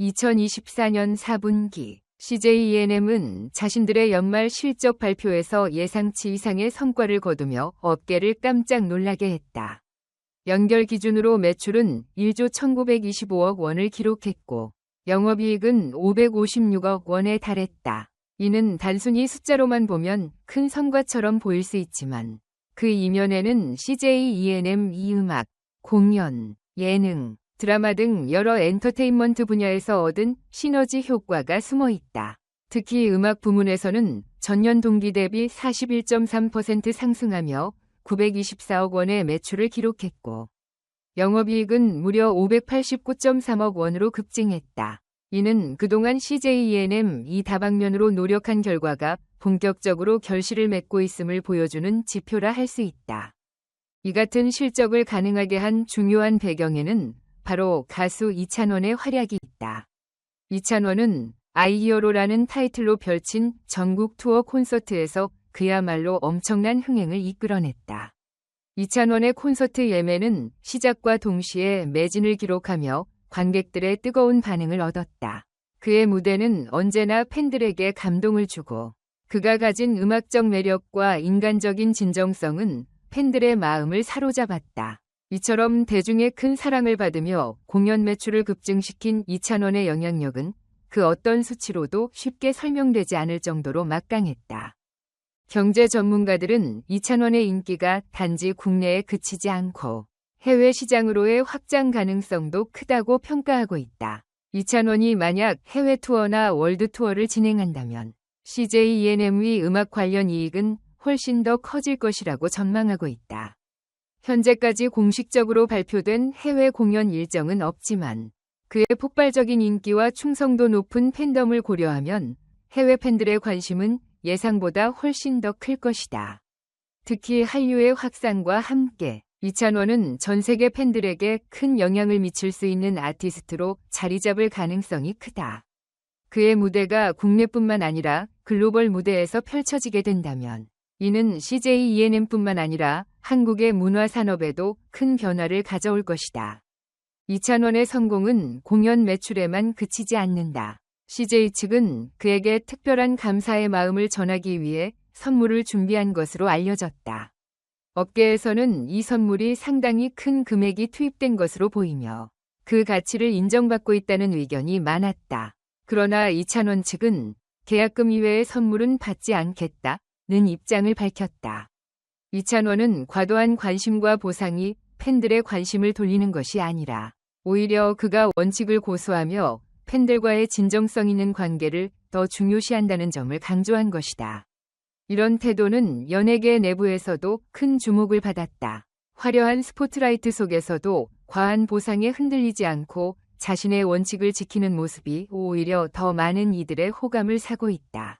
2024년 4분기 CJ ENM은 자신들의 연말 실적 발표에서 예상치 이상의 성과를 거두며 업계를 깜짝 놀라게 했다. 연결 기준으로 매출은 1조 1925억 원을 기록했고 영업이익은 556억 원에 달했다. 이는 단순히 숫자로만 보면 큰 성과처럼 보일 수 있지만 그 이면에는 CJ ENM 이음악, 공연, 예능, 드라마 등 여러 엔터테인먼트 분야에서 얻은 시너지 효과가 숨어 있다. 특히 음악 부문에서는 전년 동기 대비 41.3% 상승하며 924억 원의 매출을 기록했고 영업이익은 무려 589.3억 원으로 급증했다. 이는 그동안 CJ ENM 이 다방면으로 노력한 결과가 본격적으로 결실을 맺고 있음을 보여주는 지표라 할 수 있다. 이 같은 실적을 가능하게 한 중요한 배경에는 바로 가수 이찬원의 활약이 있다. 이찬원은 아이히어로라는 타이틀로 펼친 전국 투어 콘서트에서 그야말로 엄청난 흥행을 이끌어냈다. 이찬원의 콘서트 예매는 시작과 동시에 매진을 기록하며 관객들의 뜨거운 반응을 얻었다. 그의 무대는 언제나 팬들에게 감동을 주고 그가 가진 음악적 매력과 인간적인 진정성은 팬들의 마음을 사로잡았다. 이처럼 대중의 큰 사랑을 받으며 공연 매출을 급증시킨 이찬원의 영향력은 그 어떤 수치로도 쉽게 설명되지 않을 정도로 막강했다. 경제 전문가들은 이찬원의 인기가 단지 국내에 그치지 않고 해외 시장으로의 확장 가능성도 크다고 평가하고 있다. 이찬원이 만약 해외 투어나 월드 투어를 진행한다면 CJ ENM의 음악 관련 이익은 훨씬 더 커질 것이라고 전망하고 있다. 현재까지 공식적으로 발표된 해외 공연 일정은 없지만 그의 폭발적인 인기와 충성도 높은 팬덤을 고려하면 해외 팬들의 관심은 예상보다 훨씬 더 클 것이다. 특히 한류의 확산과 함께 이찬원은 전 세계 팬들에게 큰 영향을 미칠 수 있는 아티스트로 자리 잡을 가능성이 크다. 그의 무대가 국내뿐만 아니라 글로벌 무대에서 펼쳐지게 된다면 이는 CJ ENM뿐만 아니라 한국의 문화 산업에도 큰 변화를 가져올 것이다. 이찬원의 성공은 공연 매출에만 그치지 않는다. CJ 측은 그에게 특별한 감사의 마음을 전하기 위해 선물을 준비한 것으로 알려졌다. 업계에서는 이 선물이 상당히 큰 금액이 투입된 것으로 보이며 그 가치를 인정받고 있다는 의견이 많았다. 그러나 이찬원 측은 계약금 이외의 선물은 받지 않겠다. 는 입장을 밝혔다. 이찬원은 과도한 관심과 보상이 팬들의 관심을 돌리는 것이 아니라 오히려 그가 원칙을 고수하며 팬들과의 진정성 있는 관계를 더 중요시한다는 점을 강조한 것이다. 이런 태도는 연예계 내부에서도 큰 주목을 받았다. 화려한 스포트라이트 속에서도 과한 보상에 흔들리지 않고 자신의 원칙을 지키는 모습이 오히려 더 많은 이들의 호감을 사고 있다.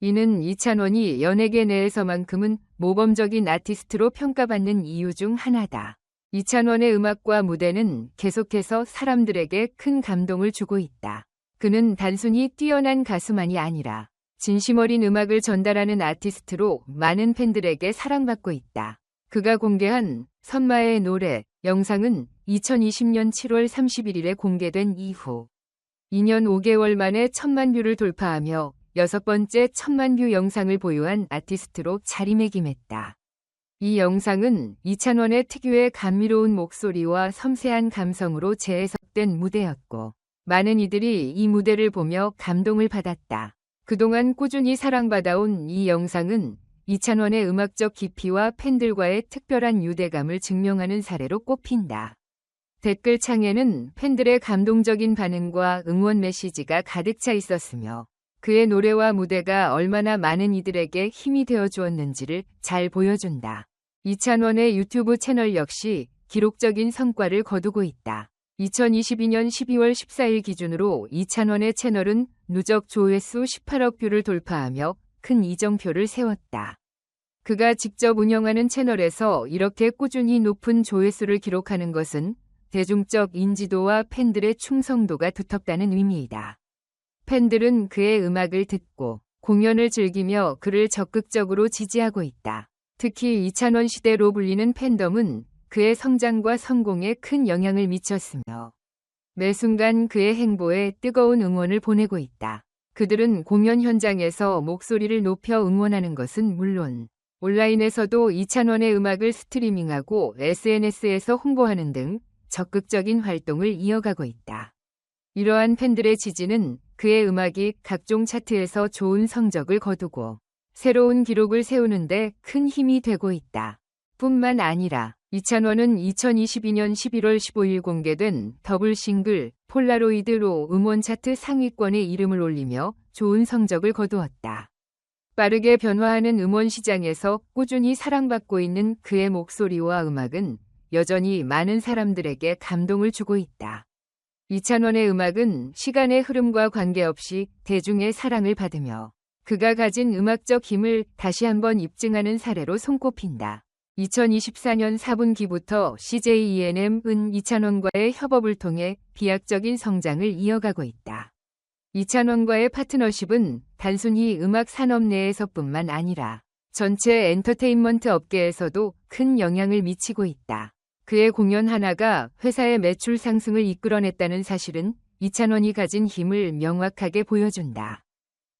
이는 이찬원이 연예계 내에서만큼은 모범적인 아티스트로 평가받는 이유 중 하나다. 이찬원의 음악과 무대는 계속해서 사람들에게 큰 감동을 주고 있다. 그는 단순히 뛰어난 가수만이 아니라 진심 어린 음악을 전달하는 아티스트로 많은 팬들에게 사랑받고 있다. 그가 공개한 선마의 노래 영상은 2020년 7월 31일에 공개된 이후 2년 5개월 만에 천만 뷰를 돌파하며 여섯 번째 천만 뷰 영상을 보유한 아티스트로 자리매김했다. 이 영상은 이찬원의 특유의 감미로운 목소리와 섬세한 감성으로 재해석된 무대였고 많은 이들이 이 무대를 보며 감동을 받았다. 그동안 꾸준히 사랑받아온 이 영상은 이찬원의 음악적 깊이와 팬들과의 특별한 유대감을 증명하는 사례로 꼽힌다. 댓글창에는 팬들의 감동적인 반응과 응원 메시지가 가득 차 있었으며 그의 노래와 무대가 얼마나 많은 이들에게 힘이 되어 주었는지를 잘 보여준다. 이찬원의 유튜브 채널 역시 기록적인 성과를 거두고 있다. 2022년 12월 14일 기준으로 이찬원의 채널은 누적 조회수 18억 뷰를 돌파하며 큰 이정표를 세웠다. 그가 직접 운영하는 채널에서 이렇게 꾸준히 높은 조회수를 기록하는 것은 대중적 인지도와 팬들의 충성도가 두텁다는 의미이다. 팬들은 그의 음악을 듣고 공연을 즐기며 그를 적극적으로 지지하고 있다. 특히 이찬원 시대로 불리는 팬덤은 그의 성장과 성공에 큰 영향을 미쳤으며 매 순간 그의 행보에 뜨거운 응원을 보내고 있다. 그들은 공연 현장에서 목소리를 높여 응원하는 것은 물론 온라인에서도 이찬원의 음악을 스트리밍하고 SNS에서 홍보하는 등 적극적인 활동을 이어가고 있다. 이러한 팬들의 지지는 그의 음악이 각종 차트에서 좋은 성적을 거두고 새로운 기록을 세우는데 큰 힘이 되고 있다. 뿐만 아니라 이찬원은 2022년 11월 15일 공개된 더블 싱글 폴라로이드로 음원 차트 상위권에 이름을 올리며 좋은 성적을 거두었다. 빠르게 변화하는 음원 시장에서 꾸준히 사랑받고 있는 그의 목소리와 음악은 여전히 많은 사람들에게 감동을 주고 있다. 이찬원의 음악은 시간의 흐름과 관계없이 대중의 사랑을 받으며 그가 가진 음악적 힘을 다시 한번 입증하는 사례로 손꼽힌다. 2024년 4분기부터 CJENM은 이찬원과의 협업을 통해 비약적인 성장을 이어가고 있다. 이찬원과의 파트너십은 단순히 음악 산업 내에서뿐만 아니라 전체 엔터테인먼트 업계에서도 큰 영향을 미치고 있다. 그의 공연 하나가 회사의 매출 상승을 이끌어냈다는 사실은 이찬원이 가진 힘을 명확하게 보여준다.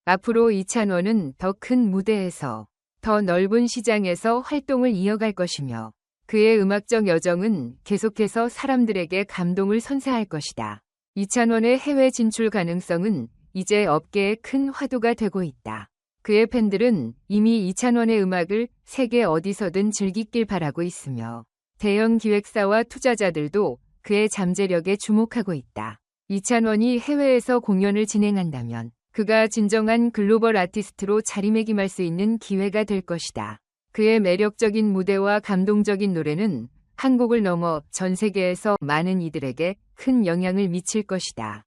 앞으로 이찬원은 더 큰 무대에서 더 넓은 시장에서 활동을 이어갈 것이며 그의 음악적 여정은 계속해서 사람들에게 감동을 선사할 것이다. 이찬원의 해외 진출 가능성은 이제 업계의 큰 화두가 되고 있다. 그의 팬들은 이미 이찬원의 음악을 세계 어디서든 즐기길 바라고 있으며 대형 기획사와 투자자들도 그의 잠재력에 주목하고 있다. 이찬원이 해외에서 공연을 진행한다면 그가 진정한 글로벌 아티스트로 자리매김할 수 있는 기회가 될 것이다. 그의 매력적인 무대와 감동적인 노래는 한국을 넘어 전 세계에서 많은 이들에게 큰 영향을 미칠 것이다.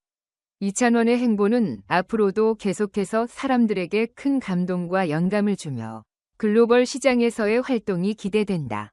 이찬원의 행보는 앞으로도 계속해서 사람들에게 큰 감동과 영감을 주며 글로벌 시장에서의 활동이 기대된다.